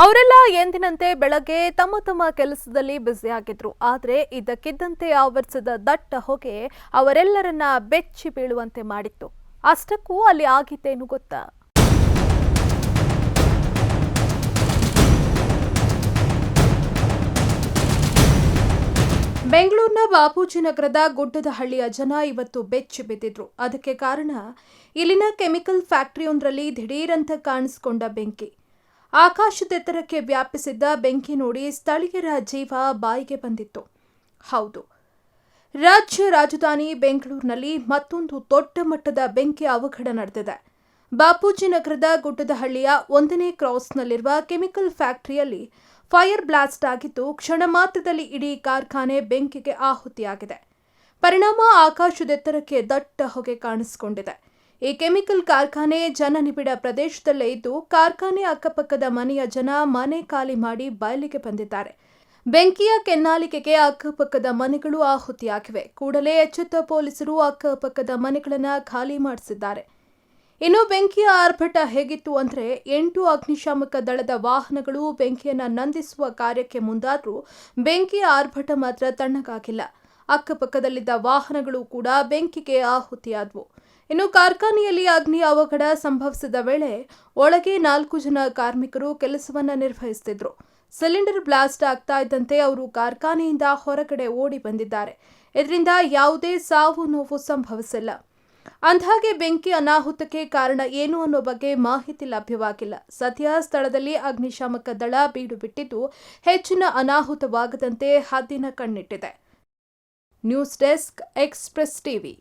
ಅವರೆಲ್ಲ ಎಂದಿನಂತೆ ಬೆಳಗ್ಗೆ ತಮ್ಮ ತಮ್ಮ ಕೆಲಸದಲ್ಲಿ ಬ್ಯುಸಿಯಾಗಿದ್ರು ಆದರೆ ಇದ್ದಕ್ಕಿದ್ದಂತೆ ಆವರಿಸಿದ ದಟ್ಟ ಹೊಗೆ ಅವರೆಲ್ಲರನ್ನ ಬೆಚ್ಚಿ ಬೀಳುವಂತೆ ಮಾಡಿತ್ತು. ಅಷ್ಟಕ್ಕೂ ಅಲ್ಲಿ ಆಗಿದ್ದೇನು ಗೊತ್ತಾ? ಬೆಂಗಳೂರಿನ ಬಾಪೂಜಿ ನಗರದ ಗುಡ್ಡದ ಹಳ್ಳಿಯ ಜನ ಇವತ್ತು ಬೆಚ್ಚಿ ಬಿದ್ದಿದ್ರು. ಅದಕ್ಕೆ ಕಾರಣ ಇಲ್ಲಿನ ಕೆಮಿಕಲ್ ಫ್ಯಾಕ್ಟರಿಯೊಂದರಲ್ಲಿ ದಿಢೀರಂತ ಕಾಣಿಸಿಕೊಂಡ ಬೆಂಕಿ. ಆಕಾಶದೆತ್ತರಕ್ಕೆ ವ್ಯಾಪಿಸಿದ್ದ ಬೆಂಕಿ ನೋಡಿ ಸ್ಥಳೀಯರ ಜೀವ ಬಾಯಿಗೆ ಬಂದಿತ್ತು. ಹೌದು. ರಾಜ್ಯ ರಾಜಧಾನಿ ಬೆಂಗಳೂರಿನಲ್ಲಿ ಮತ್ತೊಂದು ದೊಡ್ಡ ಮಟ್ಟದ ಬೆಂಕಿ ಅವಘಡ ನಡೆದಿದೆ. ಬಾಪೂಜಿ ನಗರದ ಗುಡ್ಡದಹಳ್ಳಿಯ ಒಂದನೇ ಕ್ರಾಸ್ನಲ್ಲಿರುವ ಕೆಮಿಕಲ್ ಫ್ಯಾಕ್ಟರಿಯಲ್ಲಿ ಫೈರ್ ಬ್ಲಾಸ್ಟ್ ಆಗಿದ್ದು, ಕ್ಷಣ ಮಾತ್ರದಲ್ಲಿ ಇಡೀ ಕಾರ್ಖಾನೆ ಬೆಂಕಿಗೆ ಆಹುತಿಯಾಗಿದೆ. ಪರಿಣಾಮ ಆಕಾಶದೆತ್ತರಕ್ಕೆ ದಟ್ಟ ಹೊಗೆ ಕಾಣಿಸಿಕೊಂಡಿದೆ. ಈ ಕೆಮಿಕಲ್ ಕಾರ್ಖಾನೆ ಜನನಿಬಿಡ ಪ್ರದೇಶದಲ್ಲೇ ಇದ್ದು, ಕಾರ್ಖಾನೆ ಅಕ್ಕಪಕ್ಕದ ಮನೆಯ ಜನ ಮನೆ ಖಾಲಿ ಮಾಡಿ ಬಯಲಿಗೆ ಬಂದಿದ್ದಾರೆ. ಬೆಂಕಿಯ ಕೆನ್ನಾಲಿಕೆಗೆ ಅಕ್ಕಪಕ್ಕದ ಮನೆಗಳು ಆಹುತಿಯಾಗಿವೆ. ಕೂಡಲೇ ಎಚ್ಚೆತ್ತ ಪೊಲೀಸರು ಅಕ್ಕಪಕ್ಕದ ಮನೆಗಳನ್ನು ಖಾಲಿ ಮಾಡಿಸಿದ್ದಾರೆ. ಇನ್ನು ಬೆಂಕಿಯ ಆರ್ಭಟ ಹೇಗಿತ್ತು ಅಂದರೆ, ಎಂಟು ಅಗ್ನಿಶಾಮಕ ದಳದ ವಾಹನಗಳು ಬೆಂಕಿಯನ್ನು ನಂದಿಸುವ ಕಾರ್ಯಕ್ಕೆ ಮುಂದಾದರೂ ಬೆಂಕಿಯ ಆರ್ಭಟ ಮಾತ್ರ ತಣ್ಣಗಾಗಿಲ್ಲ. ಅಕ್ಕಪಕ್ಕದಲ್ಲಿದ್ದ ವಾಹನಗಳು ಕೂಡ ಬೆಂಕಿಗೆ ಆಹುತಿಯಾದವು. ಇನ್ನು ಕಾರ್ಖಾನೆಯಲ್ಲಿ ಅಗ್ನಿ ಅವಘಡ ಸಂಭವಿಸಿದ ವೇಳೆ ಒಳಗೆ ನಾಲ್ಕು ಜನ ಕಾರ್ಮಿಕರು ಕೆಲಸವನ್ನು ನಿರ್ವಹಿಸುತ್ತಿದ್ದರು ಸಿಲಿಂಡರ್ ಬ್ಲಾಸ್ಟ್ ಆಗ್ತಾ ಇದ್ದಂತೆ ಅವರು ಕಾರ್ಖಾನೆಯಿಂದ ಹೊರಗಡೆ ಓಡಿ ಬಂದಿದ್ದಾರೆ. ಇದರಿಂದ ಯಾವುದೇ ಸಾವು ನೋವು ಸಂಭವಿಸಿಲ್ಲ. ಅಂದಹಾಗೆ ಬೆಂಕಿ ಅನಾಹುತಕ್ಕೆ ಕಾರಣ ಏನು ಅನ್ನೋ ಬಗ್ಗೆ ಮಾಹಿತಿ ಲಭ್ಯವಾಗಿಲ್ಲ. ಸದ್ಯ ಸ್ಥಳದಲ್ಲಿ ಅಗ್ನಿಶಾಮಕ ದಳ ಬೀಡು ಬಿಟ್ಟಿದ್ದು ಹೆಚ್ಚಿನ ಅನಾಹುತವಾಗದಂತೆ ಹದ್ದಿನ ಕಣ್ಣಿಟ್ಟಿದೆ. News desk express TV.